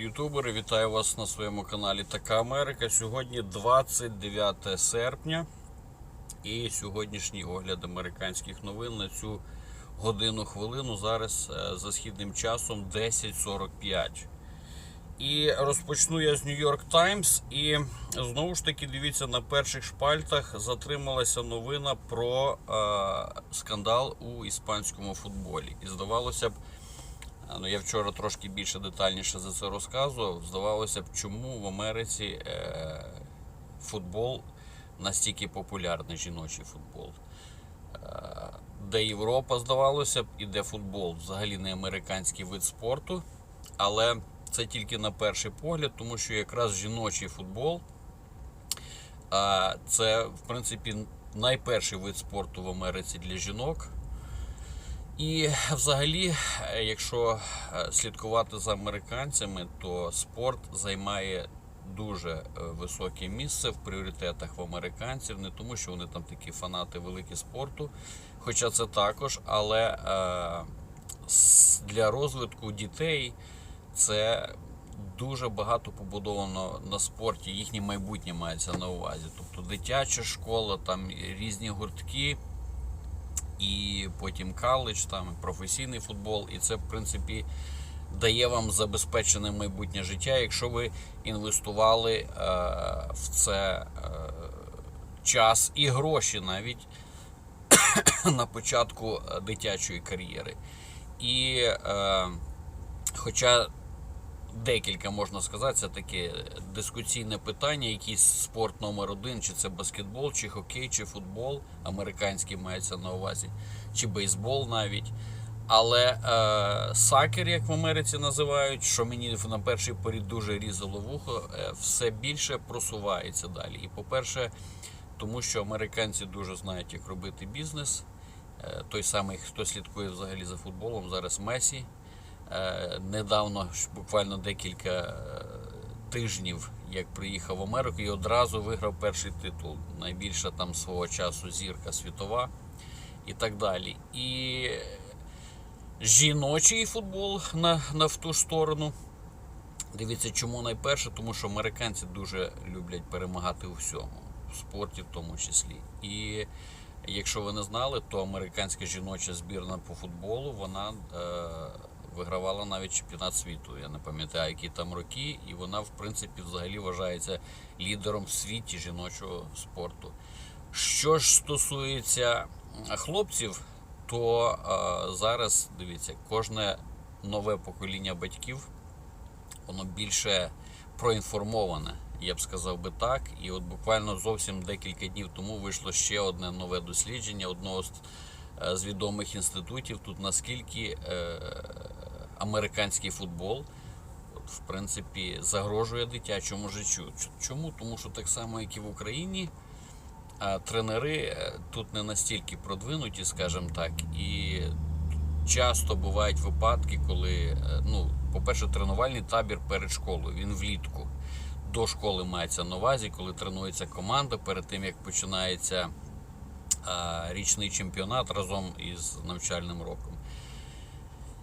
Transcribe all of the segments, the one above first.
Ютубери! Вітаю вас на своєму каналі Така Америка. Сьогодні 29 серпня і сьогоднішній огляд американських новин на цю годину хвилину. Зараз е, за східним часом 10.45. І розпочну я з York Times. І знову ж таки, дивіться, на перших шпальтах затрималася новина про е, скандал у іспанському футболі. І здавалося б. Ну, я вчора трошки більше детальніше за це розказував. Здавалося б, чому в Америці е, футбол настільки популярний, жіночий футбол. Е, де Європа, здавалося б, і де футбол взагалі не американський вид спорту. Але це тільки на перший погляд, тому що якраз жіночий футбол е, це, в принципі, найперший вид спорту в Америці для жінок. І взагалі, е, якщо е, слідкувати за американцями, то спорт займає дуже е, високе місце в пріоритетах в американців, не тому, що вони там такі фанати великі спорту, хоча це також, але для розвитку дітей це дуже багато побудовано на спорті. Їхнє майбутнє мається на увазі. Тобто дитяча школа, там різні гуртки і потім коледж, там професійний футбол, і це в принципі дає вам забезпечене майбутнє життя, якщо ви інвестували е, в це е, час і гроші навіть на початку е, дитячої кар'єри. І е, хоча декілька можна сказати, це таке дискусійне питання, якийсь спорт номер один, чи це баскетбол, чи хокей, чи футбол, американський мається на увазі, чи бейсбол навіть. Але е, сакер, як в Америці називають, що мені на перший порід дуже різало вухо, е, все більше просувається далі. І по-перше, тому що американці дуже знають, як робити бізнес. Е, той самий, хто слідкує взагалі за футболом, зараз Месі. Е, недавно, буквально декілька е, тижнів, як приїхав в Америку, і одразу виграв перший титул. Найбільша там свого часу зірка світова і так далі. І жіночий футбол на, на в ту сторону. Дивіться, чому найперше, тому що американці дуже люблять перемагати у всьому, в спорті в тому числі. І якщо ви не знали, то американська жіноча збірна по футболу вона е, вигравала навіть чемпіонат світу. Я не пам'ятаю, які там роки, і вона, в принципі, взагалі вважається лідером в світі жіночого спорту. Що ж стосується хлопців, то е, зараз дивіться, кожне нове покоління батьків воно більше проінформоване, я б сказав би так. І от буквально зовсім декілька днів тому вийшло ще одне нове дослідження одного з, з відомих інститутів. Тут наскільки е, американський футбол. В принципі, загрожує дитячому життю. Чому? Тому що так само, як і в Україні, тренери е, тут не настільки продвинуті, скажімо так, і часто бувають випадки, коли, е, ну, по-перше, тренувальний табір перед школою, він влітку. До школи мається на увазі, коли тренується команда перед тим, як починається річний чемпіонат разом із навчальним роком.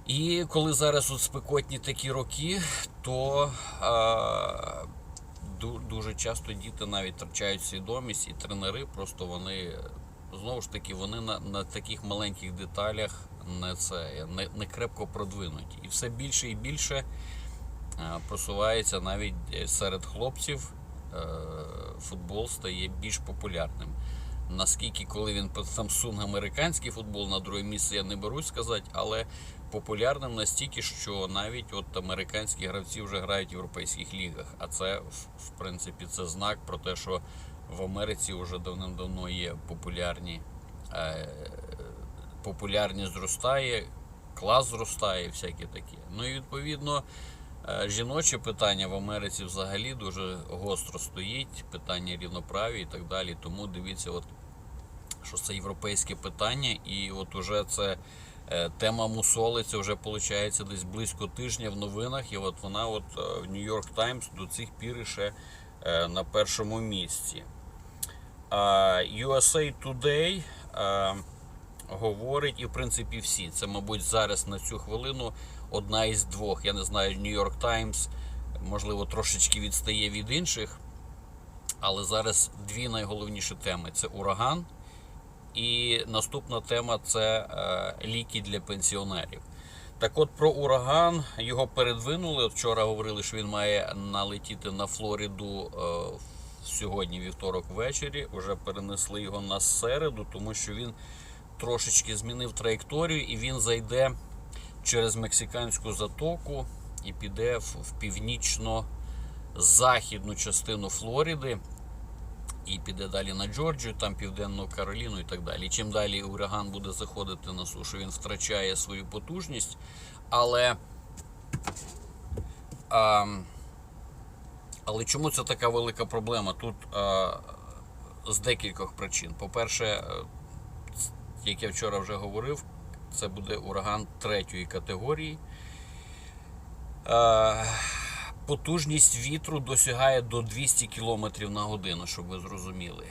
І коли зараз от спекотні такі роки, то а, дуже часто діти навіть втрачають свідомість, і тренери просто вони знову ж таки вони на, на таких маленьких деталях не це не, не крепко продвинуті. І все більше і більше е, просувається навіть е, серед хлопців. е, Футбол стає більш популярним. Наскільки, коли він по- Samsung американський футбол на друге місце, я не берусь сказати, але популярним настільки, що навіть от американські гравці вже грають в європейських лігах. А це в, принципі це знак про те, що в Америці вже давним-давно є популярні е, популярність зростає, клас зростає, всяке таке. Ну і відповідно. Е, Жіноче питання в Америці взагалі дуже гостро стоїть, питання рівноправі і так далі. Тому дивіться, от що це європейське питання, і от уже це е, тема мусолиться вже виходить десь близько тижня в новинах. І от вона от е, в York Times до цих пір ще на першому місці. USA Today говорить, і в принципі всі. Це, мабуть, зараз на цю хвилину одна із двох. Я не знаю, York Times, можливо, трошечки відстає від інших. Але зараз дві найголовніші теми: це ураган. І наступна тема це е, ліки для пенсіонерів. Так от про ураган його передвинули. Вчора говорили, що він має налетіти на Флориду е, сьогодні, вівторок ввечері. Уже перенесли його на середу, тому що він трошечки змінив траєкторію і він зайде через мексиканську затоку і піде в, північно-західну частину Флориди і піде далі на Джорджію, там Південну Кароліну і так далі. Чим далі ураган буде заходити на сушу, він втрачає свою потужність. Але, а, але чому це така велика проблема? Тут а, з декількох причин. По-перше, як я вчора вже говорив, це буде ураган третьої категорії. Е, Потужність вітру досягає до 200 км на годину, щоб ви зрозуміли.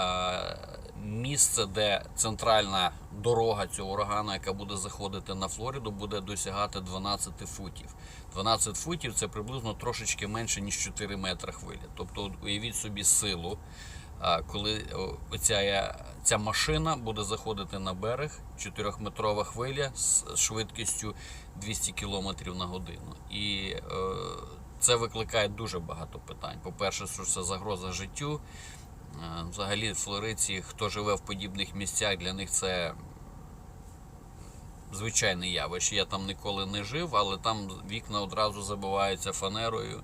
Е, Місце, де центральна дорога цього урагану, яка буде заходити на Флориду, буде досягати 12 футів. 12 футів це приблизно трошечки менше, ніж 4 метри хвилі. Тобто, уявіть собі силу, коли о, оця ця машина буде заходити на берег, 4-метрова хвиля з швидкістю 200 км на годину. І е, це викликає дуже багато питань. По-перше, що це загроза життю. Е, Взагалі, флориці, хто живе в подібних місцях, для них це звичайне явище. Я там ніколи не жив, але там вікна одразу забиваються фанерою,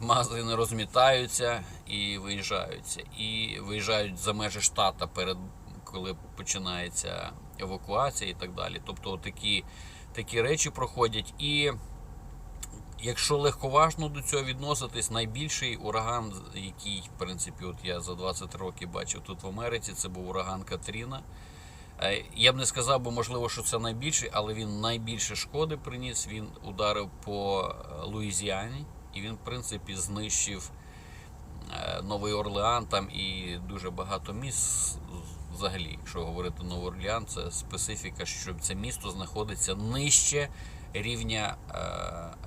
магазини розмітаються і виїжджаються. І виїжджають за межі штата перед коли починається евакуація і так далі. Тобто такі, такі речі проходять. І Якщо легковажно до цього відноситись, найбільший ураган, який, в принципі, от я за 20 років бачив тут в Америці, це був ураган Катріна. Е, Я б не сказав, бо можливо, що це найбільший, але він найбільше шкоди приніс. Він ударив по е, Луїзіані, і він, в принципі, знищив е, Новий Орлеан там і дуже багато міст. Взагалі, якщо говорити Новий Орлеан, це специфіка, що це місто знаходиться нижче рівня е,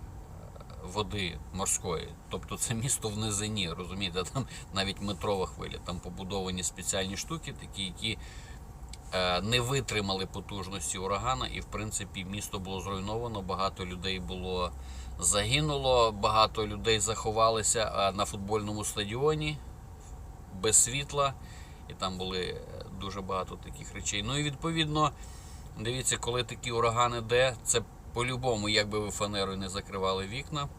води морської. Тобто це місто в низині, розумієте, там навіть метрова хвиля, там побудовані спеціальні штуки, такі, які е, не витримали потужності урагана, і в принципі місто було зруйновано, багато людей було загинуло, багато людей заховалися е, на футбольному стадіоні без світла, і там були е, дуже багато таких речей. Ну і відповідно, дивіться, коли такі урагани де, це по-любому, якби ви фанерою не закривали вікна,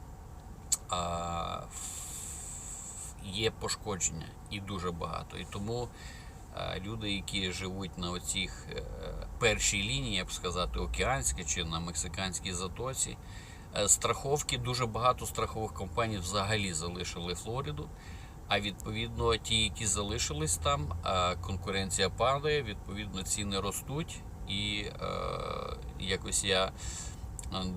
а, є пошкодження і дуже багато. І тому люди, які живуть на оцих е, першій лінії, я б сказати, океанській чи на мексиканській затоці, е, страховки, дуже багато страхових компаній взагалі залишили Флориду. А відповідно, ті, які залишились там, конкуренція падає, відповідно, ціни ростуть. І е, якось я е,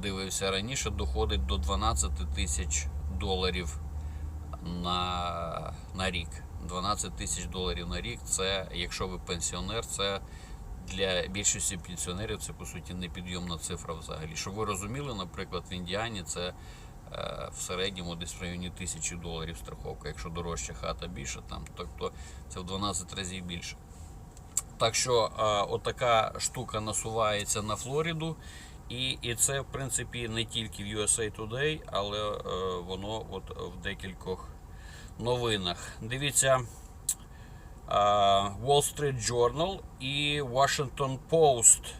дивився раніше, доходить до 12 тисяч доларів на, на рік. 12 тисяч доларів на рік це, якщо ви пенсіонер, це для більшості пенсіонерів це по суті непідйомна цифра взагалі. Щоб ви розуміли, наприклад, в Індіані це е, в середньому десь в районі тисячі доларів страховка. Якщо дорожча хата більше, там, тобто це в 12 разів більше. Так що е, отака штука насувається на Флориду, і, і це, в принципі, не тільки в USA Today, але е, воно от в декількох новинах. Дивіться, Wall Street Journal і Washington Post.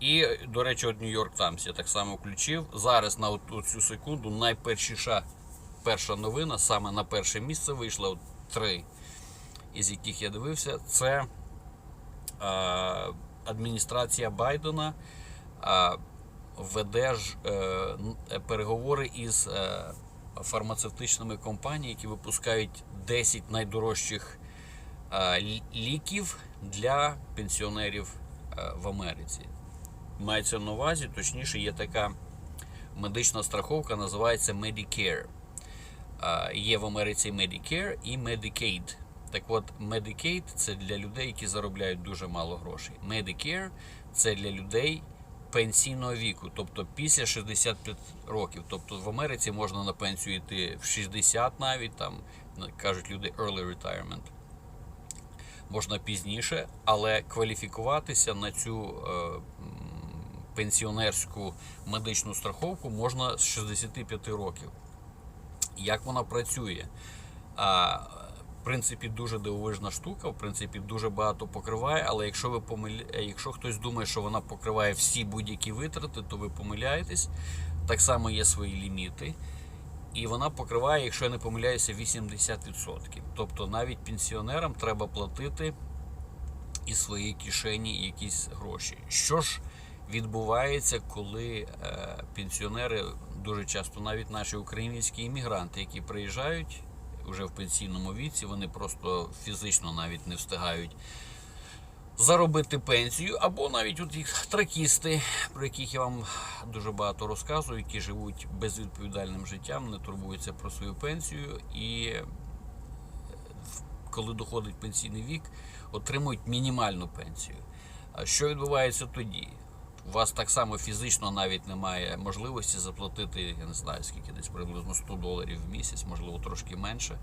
І, до речі, от New York Times я так само включив. Зараз на цю секунду найпершіша перша новина, саме на перше місце вийшла от три, із яких я дивився, це е, адміністрація Байдена е, веде ж е, е, переговори із е, фармацевтичними компаніями, які випускають 10 найдорожчих ліків для пенсіонерів в Америці. Мається на увазі, точніше, є така медична страховка, називається Medicare. Є в Америці Medicare і Medicaid. Так от, Medicaid це для людей, які заробляють дуже мало грошей. Medicare це для людей пенсійного віку, тобто після 65 років. Тобто в Америці можна на пенсію йти в 60 навіть, там кажуть люди early retirement. Можна пізніше, але кваліфікуватися на цю е, пенсіонерську медичну страховку можна з 65 років. Як вона працює? А, принципі, дуже дивовижна штука, в принципі, дуже багато покриває, але якщо ви помиля... якщо хтось думає, що вона покриває всі будь-які витрати, то ви помиляєтесь. Так само є свої ліміти. І вона покриває, якщо я не помиляюся, 80%. Тобто навіть пенсіонерам треба платити із своєї кишені якісь гроші. Що ж відбувається, коли е, пенсіонери дуже часто, навіть наші українські іммігранти, які приїжджають вже в пенсійному віці, вони просто фізично навіть не встигають заробити пенсію, або навіть от їх тракісти, про яких я вам дуже багато розказую, які живуть безвідповідальним життям, не турбуються про свою пенсію і е, коли доходить пенсійний вік, отримують мінімальну пенсію. Що відбувається тоді? У вас так само фізично навіть немає можливості заплатити, я не знаю скільки десь приблизно 100 доларів в місяць, можливо, трошки менше.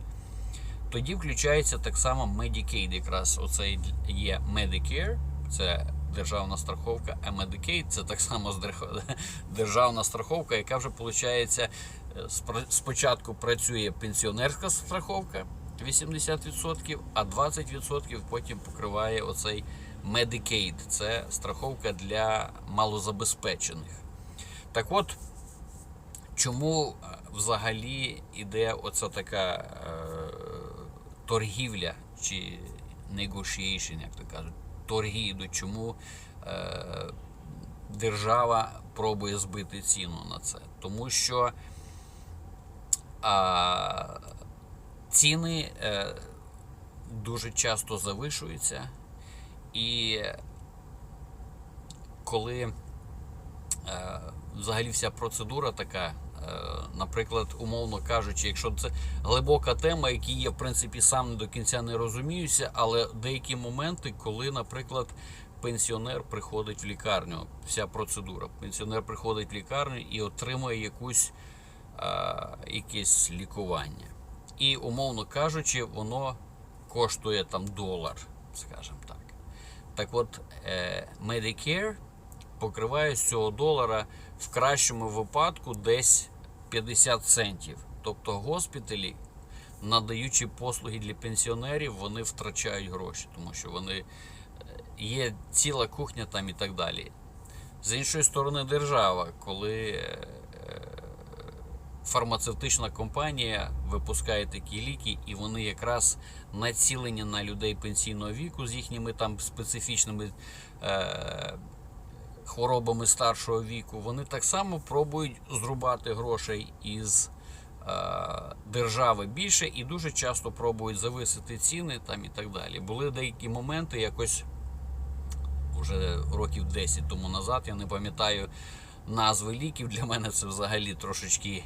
Тоді включається так само Medicaid, якраз оцей є Medicare, це державна страховка, а Medicaid це так само державна страховка, яка вже виходить, спочатку працює пенсіонерська страховка 80%, а 20% потім покриває оцей Medicaid. Це страховка для малозабезпечених. Так от, чому е, взагалі іде оця така е, торгівля чи negotiation, як то кажуть, торги йдуть, чому е, держава пробує збити ціну на це? Тому що а, ціни е, дуже часто завишуються, і коли е, взагалі вся процедура така. е, Наприклад, умовно кажучи, якщо це глибока тема, які я в принципі сам до кінця не розуміюся, але деякі моменти, коли, наприклад, пенсіонер приходить в лікарню, вся процедура. Пенсіонер приходить в лікарню і отримує якусь а, якесь лікування. І, умовно кажучи, воно коштує там долар, скажімо так. Так от, е, Medicare покриває з цього долара в кращому випадку десь 50 центів. Тобто госпіталі, надаючи послуги для пенсіонерів, вони втрачають гроші, тому що вони е, є ціла кухня там і так далі. З іншої сторони, держава, коли е, фармацевтична компанія випускає такі ліки, і вони якраз націлені на людей пенсійного віку з їхніми там специфічними е, хворобами старшого віку, вони так само пробують зрубати грошей із е, держави більше і дуже часто пробують зависити ціни там і так далі. Були деякі моменти, якось вже років 10 тому назад, я не пам'ятаю назви ліків. Для мене це взагалі трошечки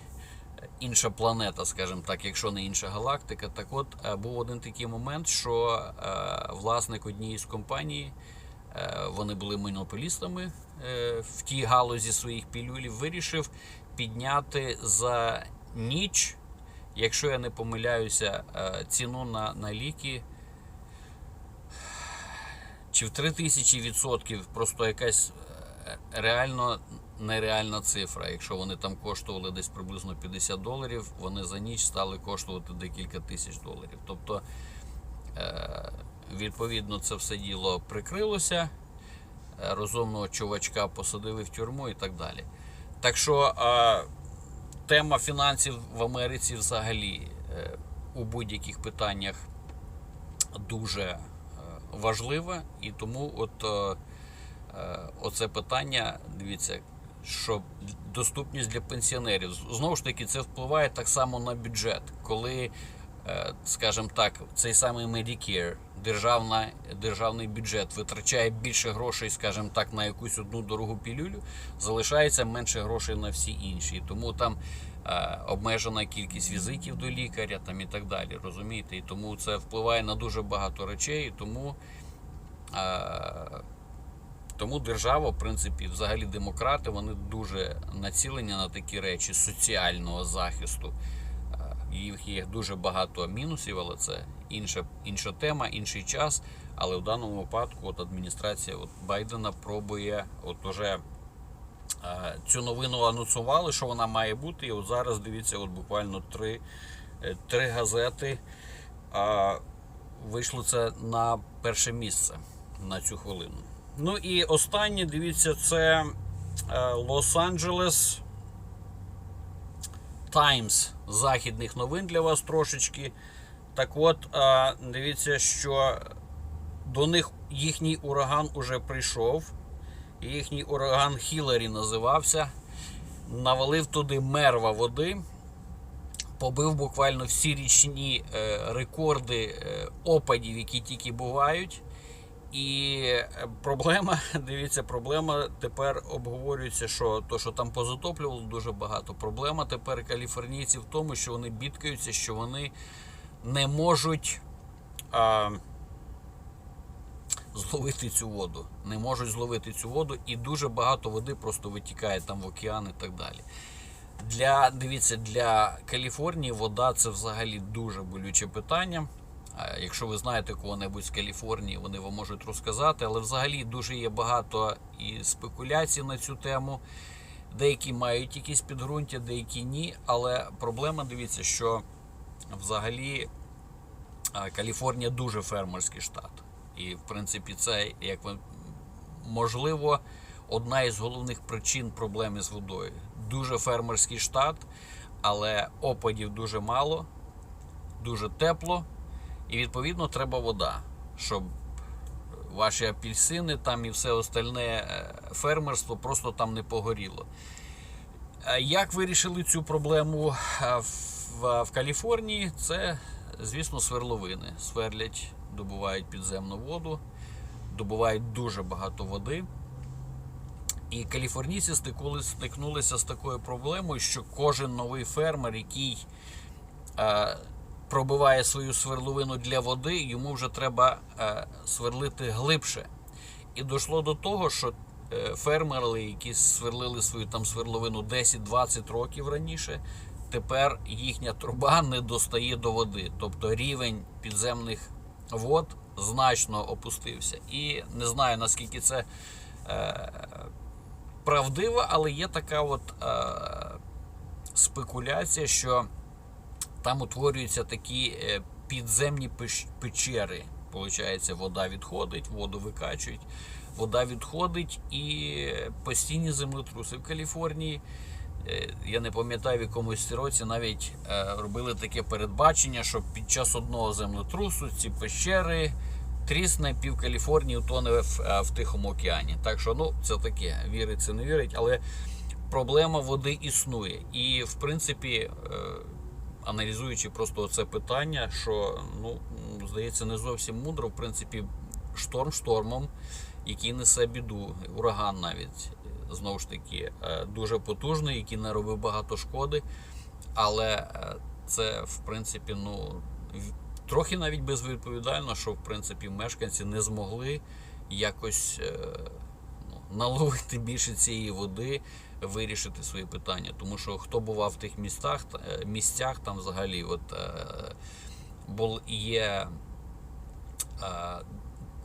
інша планета, скажімо так, якщо не інша галактика. Так от е, був один такий момент, що е, власник однієї з компаній, е, вони були монополістами в тій галузі своїх пілюлів, вирішив підняти за ніч, якщо я не помиляюся, ціну на, на ліки. Чи в 3000 відсотків просто якась реально нереальна цифра. Якщо вони там коштували десь приблизно 50 доларів, вони за ніч стали коштувати декілька тисяч доларів. Тобто, е, відповідно, це все діло прикрилося, е, розумного чувачка посадили в тюрму і так далі. Так що тема фінансів в Америці взагалі е, у будь-яких питаннях дуже важлива, і тому от оце питання, дивіться, що доступність для пенсіонерів. Знову ж таки, це впливає так само на бюджет, коли, е, скажімо так, цей самий Medicare, державна, державний бюджет витрачає більше грошей, скажімо так, на якусь одну дорогу пілюлю, залишається менше грошей на всі інші. Тому там е, обмежена кількість візитів до лікаря там і так далі. Розумієте? І тому це впливає на дуже багато речей. І тому е, Тому держава, в принципі, взагалі демократи, вони дуже націлені на такі речі соціального захисту. Е, Їх є дуже багато мінусів, але це інша, інша тема, інший час. Але в даному випадку от адміністрація от Байдена пробує от уже е, цю новину анонсували, що вона має бути. І от зараз дивіться, от буквально три, е, три газети а, вийшло це на перше місце на цю хвилину. Ну і останнє, дивіться, це е, Лос-Анджелес Таймс західних новин для вас трошечки. Так от, е, дивіться, що до них їхній ураган уже прийшов. Їхній ураган Хіларі називався. Навалив туди мерва води, побив буквально всі річні е, рекорди опадів, які тільки бувають. І е, проблема, дивіться, проблема тепер обговорюється, що то, що там позатоплювало дуже багато. Проблема тепер каліфорнійців в тому, що вони бідкаються, що вони не можуть а, зловити цю воду. Не можуть зловити цю воду, і дуже багато води просто витікає там в океан і так далі. Для дивіться, для Каліфорнії вода це взагалі дуже болюче питання. Якщо ви знаєте кого-небудь з Каліфорнії, вони вам можуть розказати, але взагалі дуже є багато і спекуляцій на цю тему. Деякі мають якісь підґрунтя, деякі ні. Але проблема, дивіться, що взагалі Каліфорнія дуже фермерський штат. І, в принципі, це, як ви можливо, одна із головних причин проблеми з водою. Дуже фермерський штат, але опадів дуже мало, дуже тепло. І відповідно треба вода, щоб ваші апельсини там і все остальне е, фермерство просто там не погоріло. Як вирішили цю проблему е, в, в Каліфорнії? Це, звісно, сверловини. Сверлять, добувають підземну воду, добувають дуже багато води. І каліфорнійці стикнули, стикнулися з такою проблемою, що кожен новий фермер, який е, пробиває свою сверловину для води, йому вже треба е, сверлити глибше. І дійшло до того, що е, фермери, які сверлили свою там сверловину 10-20 років раніше, тепер їхня труба не достає до води. Тобто рівень підземних вод значно опустився. І не знаю наскільки це е, правдиво, але є така от спекуляція, що там утворюються такі е, підземні печери. Получається, вода відходить, воду викачують, вода відходить і постійні землетруси в Каліфорнії. е, Я не пам'ятаю, в якомусь році навіть е, робили таке передбачення, що під час одного землетрусу ці пещери трісне пів Каліфорнії утоне в, е, в Тихому океані. Так що, ну, це таке, віриться, не вірить, але проблема води існує. І, в принципі, е, аналізуючи просто це питання, що ну здається не зовсім мудро. В принципі, шторм штормом, який несе біду, ураган навіть знову ж таки е, дуже потужний, який наробив багато шкоди. Але е, це в принципі ну трохи навіть безвідповідально, що в принципі мешканці не змогли якось е, ну, наловити більше цієї води, вирішити свої питання. Тому що хто бував в тих містах, та- е, місцях, там взагалі от, е, бул, є е,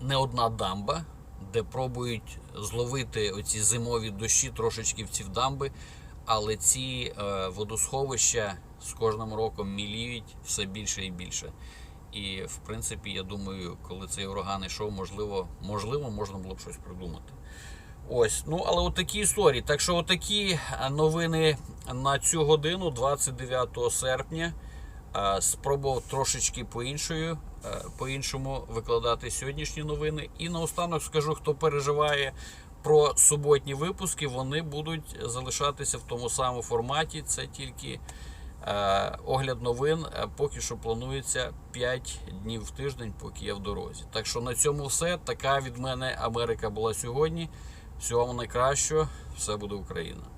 не одна дамба, де пробують зловити оці зимові дощі трошечки в ці дамби, але ці водосховища з кожним роком міліють все більше і більше. І в принципі, я думаю, коли цей ураган йшов, можливо, можливо, можна було б щось придумати. Ось, ну але от такі історії. Так що, отакі е, новини на цю годину, 29 серпня. Е, Спробував трошечки по іншою, е, по-іншому викладати сьогоднішні новини. І наостанок скажу, хто переживає про суботні випуски, вони будуть залишатися в тому самому форматі. Це тільки огляд новин. Поки що планується 5 днів в тиждень, поки я в дорозі. Так що на цьому все. Така від мене Америка була сьогодні. Всього найкращого, все буде Україна.